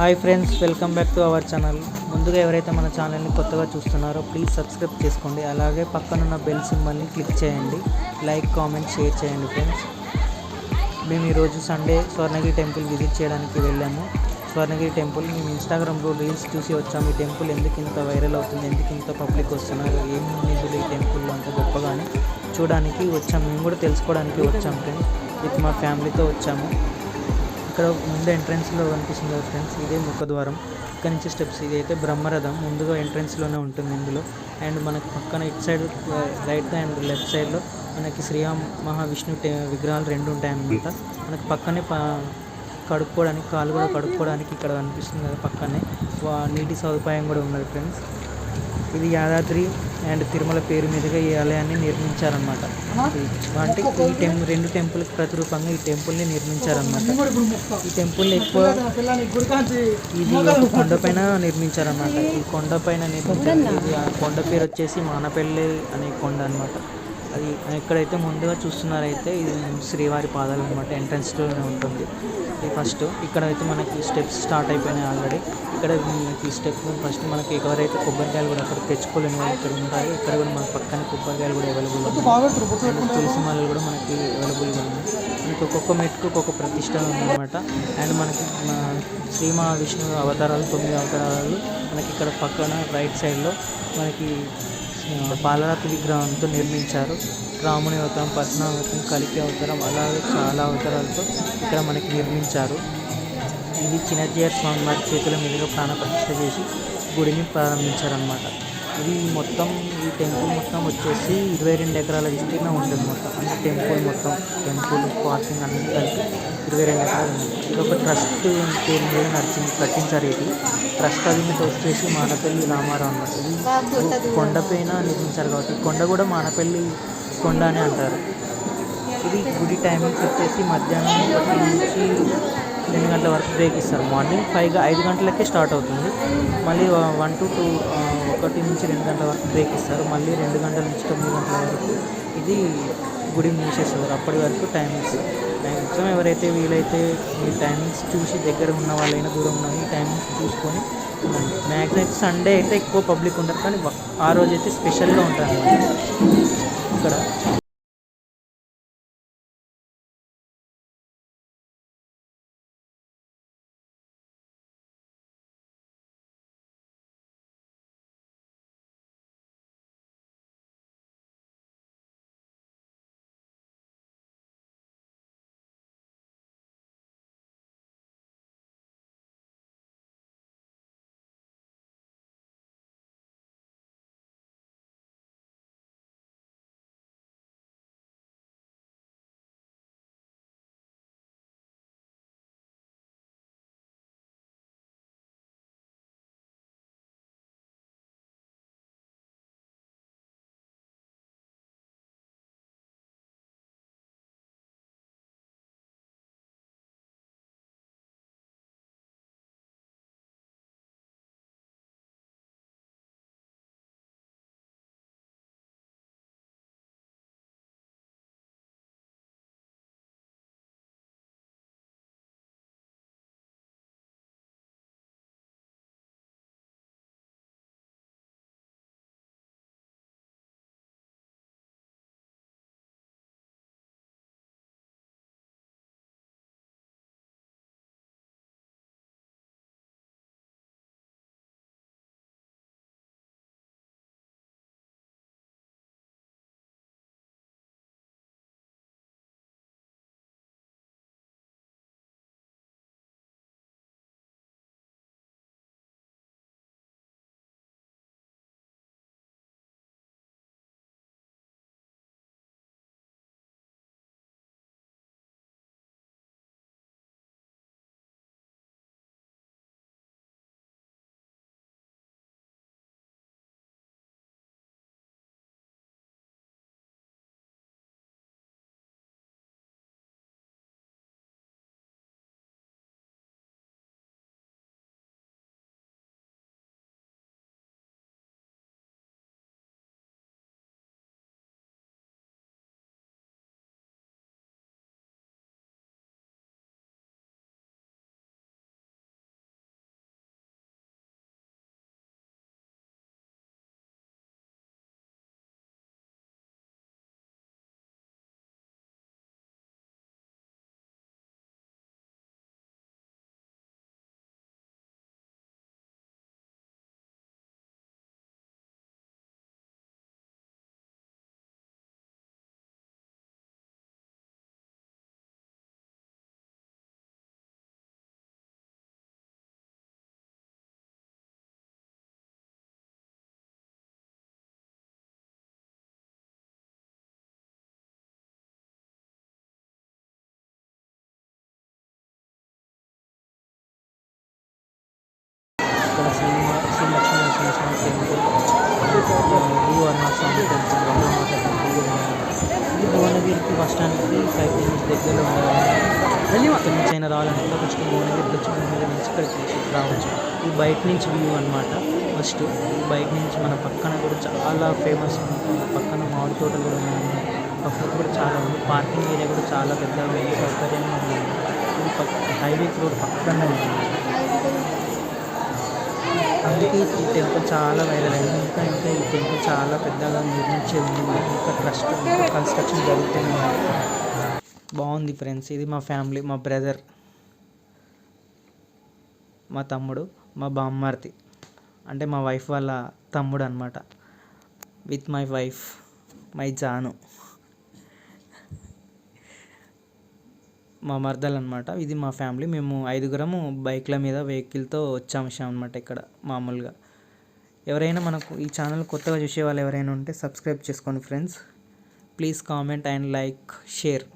Hi friends welcome back to our channel. ముందుగా ఎవరైతే మన ఛానల్ని కొత్తగా చూస్తున్నారో ప్లీజ్ సబ్స్క్రైబ్ చేసుకోండి. అలాగే పక్కనున్న బెల్ సింబల్ని క్లిక్ చేయండి. లైక్ కామెంట్ షేర్ చేయండి ఫ్రెండ్స్. మేము ఈరోజు సండే స్వర్ణగిరి టెంపుల్ విజిట్ చేయడానికి వెళ్ళాము. స్వర్ణగిరి టెంపుల్ మేము ఇన్స్టాగ్రామ్లో రీల్స్ చూసి వచ్చాము. ఈ టెంపుల్ ఎందుకు ఇంత వైరల్ అవుతుంది ఎందుకు ఇంత పబ్లిక్ వస్తున్నారు ఏం నిధులు ఈ టెంపుల్లో అంత గొప్పగానే. చూడడానికి వచ్చాము మేము కూడా తెలుసుకోవడానికి వచ్చాము ఫ్రెండ్స్. విత్ మా ఫ్యామిలీతో వచ్చాము. ఇక్కడ ముందు ఎంట్రన్స్లో కనిపిస్తుంది కదా ఫ్రెండ్స్ ఇదే ముఖద్వారం. ఇక్కడ నుంచి స్టెప్స్ ఇది అయితే బ్రహ్మరథం ముందుగా ఎంట్రన్స్లోనే ఉంటుంది ఇందులో. అండ్ మనకి పక్కన ఇటు సైడ్ రైట్ అండ్ లెఫ్ట్ సైడ్లో మనకి శ్రీరామ్ మహావిష్ణు విగ్రహాలు రెండు ఉంటాయి అన్నమాట మనకి పక్కనే ప కడుక్కోవడానికి కాలు కూడా కడుక్కోవడానికి ఇక్కడ కనిపిస్తుంది కదా పక్కనే. వా- నీటి సదుపాయం కూడా ఉన్నది ఫ్రెండ్స్. ఇది యాదాద్రి అండ్ తిరుమల పేరు మీదుగా ఈ ఆలయాన్ని నిర్మించారనమాట అంటే ఈ టెం రెండు టెంపుల్కి ప్రతిరూపంగా ఈ టెంపుల్ని నిర్మించారనమాట ఈ టెంపుల్ ఎక్కువ ఇది ఒక కొండ పైన నిర్మించారనమాట ఈ కొండ పైన నిర్మించారు. కొండ పేరు వచ్చేసి మానపల్లి అనే కొండ అనమాట అది ఎక్కడైతే ముందుగా చూస్తున్నారైతే ఇది శ్రీవారి పాదాలు అనమాట ఎంట్రన్స్లోనే ఉంటుంది. ఇది ఫస్ట్ ఇక్కడైతే మనకి స్టెప్స్ స్టార్ట్ అయిపోయినాయి ఆల్రెడీ ఇక్కడ మనకి స్టెప్ ఫస్ట్ మనకి ఎవరైతే కొబ్బరికాయలు కూడా అక్కడ తెచ్చుకోలేని వాళ్ళు ఇక్కడ ఉంటారు ఇక్కడ కూడా మన పక్కన కొబ్బరికాయలు కూడా అవైలబుల్ ఉన్నాయి. తులసి మాలలు కూడా మనకి అవైలబుల్గా ఉన్నాయి. మనకి ఒక్కొక్క మెట్టుకు ఒక్కొక్క ప్రతిష్ట ఉందన్నమాట. అండ్ మనకి మన శ్రీ మహావిష్ణువు అవతారాలు తొమ్మిది అవతారాలు మనకి ఇక్కడ పక్కన రైట్ సైడ్లో మనకి పాలరాతి విగ్రహంతో నిర్మించారు. రాముని అవతారం పద్మావతారం కలికి అవతారం అలాగే చాలా అవతారాలతో ఇక్కడ మనకి నిర్మించారు. ఇది చిన్నజీఆర్ స్వామి వారి చేతుల మీదుగా ప్రాణప్రతిష్ఠ చేసి గుడిని ప్రారంభించారనమాట ఇది మొత్తం ఈ టెంపుల్ మొత్తం వచ్చేసి ఇరవై రెండు ఎకరాల విస్తీర్ణం ఉంటుంది మొత్తం. అంటే టెంపుల్ మొత్తం టెంపుల్ పార్కింగ్ అన్ని కలిపి ఇరవై రెండు ఎకరాలు ఉంది. ఇది ఒక ట్రస్ట్ పేరు మీద నడిచింది కట్టించారు ఇది ట్రస్ట్ అధినేత వచ్చేసి మానపల్లి రామారావు అన్నమాట. ఇది కొండపైన నిర్మించారు కాబట్టి కొండ కూడా మానపల్లి కొండ అని అంటారు. ఇది గుడి టైమింగ్స్ వచ్చేసి మధ్యాహ్నం ఒకటి నుంచి రెండు గంటల వరకు బ్రేక్ ఇస్తారు. మార్నింగ్ ఫైవ్ ఐదు గంటలకే స్టార్ట్ అవుతుంది. మళ్ళీ వన్ టు టూ ఒకటి నుంచి రెండు గంటల వరకు బ్రేక్ ఇస్తారు. మళ్ళీ రెండు గంటల నుంచి తొమ్మిది గంటల వరకు ఇది గుడి మూసేస్తారు అప్పటి వరకు టైమింగ్స్ మ్యాక్సిమం ఎవరైతే వీలైతే ఈ టైమింగ్స్ చూసి దగ్గర ఉన్న వాళ్ళైనా దూరం ఉన్న ఈ టైమింగ్స్ చూసుకొని ఉండండి. మ్యాక్సిమం సండే అయితే ఎక్కువ పబ్లిక్ ఉండదు. కానీ ఆ రోజు అయితే స్పెషల్గా ఉంటారు ఇక్కడ బస్ స్టాండ్కి ఫైవ్ కిలోమీటర్స్ దగ్గరలో ఉండాలి ఇక్కడ నుంచి అయినా రావాలంటే ఫస్ట్ భువనగిరికి వచ్చి భువనగిరి నుంచి ఇక్కడికి రావచ్చు. ఇది బయట నుంచి వ్యూ అనమాట ఫస్ట్ బయట నుంచి మన పక్కన కూడా చాలా ఫేమస్ పక్కన మామిడి తోటలు కూడా ఉన్నాయి. పక్కన కూడా చాలా ఉంది. పార్కింగ్ ఏరియా కూడా చాలా పెద్దగా సౌకర్యంగా ఉంది. ఇది పక్క హైవే రోడ్ పక్కనే ఉంది. అందుకే ఈ టెంపుల్ చాలా వైరల్ అయింది. ఇంకా ఇంకా ఈ టెంపుల్ చాలా పెద్దగా నిర్మించింది ఇంకా ట్రస్ట్ ఇంకా కన్స్ట్రక్షన్ జరుగుతుంది. బాగుంది ఫ్రెండ్స్. ఇది మా ఫ్యామిలీ మా బ్రదర్ మా తమ్ముడు మా బామ్మార్తి అంటే మా వైఫ్ వాళ్ళ తమ్ముడు అనమాట with my wife my jaanu. మా మరదలు అనమాట ఇది మా ఫ్యామిలీ. మేము ఐదుగురము బైక్ల మీద వెహికల్తో వచ్చాము అనమాట ఇక్కడ మామూలుగా. ఎవరైనా మనకు ఈ ఛానల్ కొత్తగా చూసే వాళ్ళు ఎవరైనా ఉంటే సబ్స్క్రైబ్ చేసుకోండి friends. Please comment and like share.